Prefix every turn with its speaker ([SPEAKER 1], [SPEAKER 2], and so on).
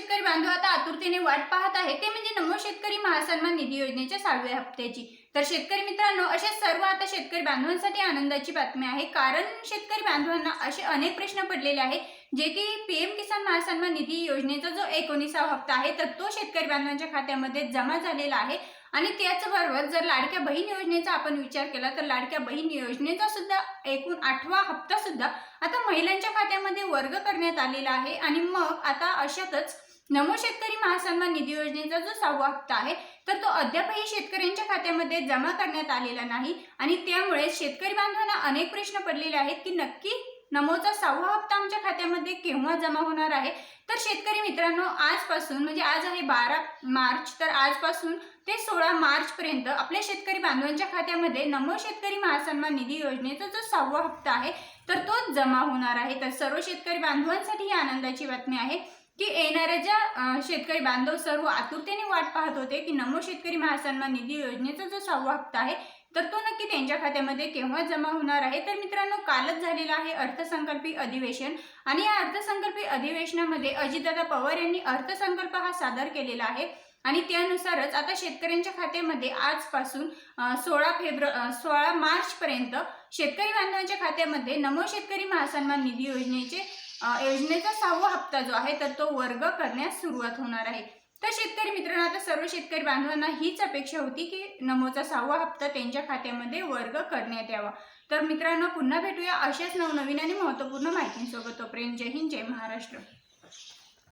[SPEAKER 1] शेतकरी बांधव आता आतुरतेने वाट पाहत आहे. ते म्हणजे नमो शेतकरी महासन्मान निधी योजनेच्या सहाव्या हप्त्याची. तर शेतकरी मित्रांनो असे सर्व आता शेतकरी बांधवांसाठी आनंदाची बातमी आहे. कारण शेतकरी बांधवांना असे अनेक प्रश्न पडलेले आहेत जे की पीएम किसान महासन्मान निधी योजनेचा जो एकोणीसावा हप्ता आहे तर तो शेतकरी बांधवांच्या खात्यामध्ये जमा झालेला आहे. आणि त्याचबरोबर जर लाडक्या बहीण योजनेचा आपण विचार केला तर लाडक्या बहीण योजनेचा सुद्धा एकूण आठवा हप्ता सुद्धा आता महिलांच्या खात्यामध्ये वर्ग करण्यात आलेला आहे. आणि मग आता अशातच नमो शेतकरी महासन्मान निधी योजनेचा जो सहावा हप्ता आहे तर तो अद्यापही शेतकऱ्यांच्या खात्यामध्ये जमा करण्यात आलेला नाही आणि त्यामुळे शेतकरी बांधवांना अनेक प्रश्न पडलेले आहेत की नक्की नमोचा सहावा हप्ता आमच्या खात्यामध्ये केव्हा जमा होणार आहे? तर शेतकरी मित्रांनो आजपासून म्हणजे आज आहे बारा मार्च तर आजपासून ते सोळा मार्चपर्यंत आपल्या शेतकरी बांधवांच्या खात्यामध्ये नमो शेतकरी महासन्मान निधी योजनेचा जो सहावा हप्ता आहे तर तो जमा होणार आहे. तर सर्व शेतकरी बांधवांसाठी ही आनंदाची बातमी आहे. की येणाऱ्या ज्या शेतकरी बांधव सर्व आतुरतेने वाट पाहत होते की नमो शेतकरी महासन्मान निधी योजनेचा जो सहावा हप्ता आहे तर तो नक्की त्यांच्या खात्यामध्ये केव्हा जमा होणार आहे? तर मित्रांनो कालच झालेला आहे अर्थसंकल्पीय अधिवेशन आणि या अर्थसंकल्पीय अधिवेशनामध्ये अजितदादा पवार यांनी अर्थसंकल्प हा सादर केलेला आहे आणि त्यानुसारच आता शेतकऱ्यांच्या खात्यामध्ये आजपासून सोळा फेब्रुवारी सोळा मार्च पर्यंत शेतकरी बांधवांच्या खात्यामध्ये नमो शेतकरी महासन्मान निधी योजनेचे योजनेचा सहावा हप्ता जो आहे तर तो वर्ग करण्यास सुरुवात होणार आहे. तर शेतकरी मित्रांनो आता सर्व शेतकरी बांधवांना हीच अपेक्षा होती की नमोचा सहावा हप्ता त्यांच्या खात्यामध्ये वर्ग करण्यात यावा. तर मित्रांनो पुन्हा भेटूया अशाच नवनवीन आणि महत्त्वपूर्ण माहितींसोबत. तोपर्यंत जय हिंद जय महाराष्ट्र.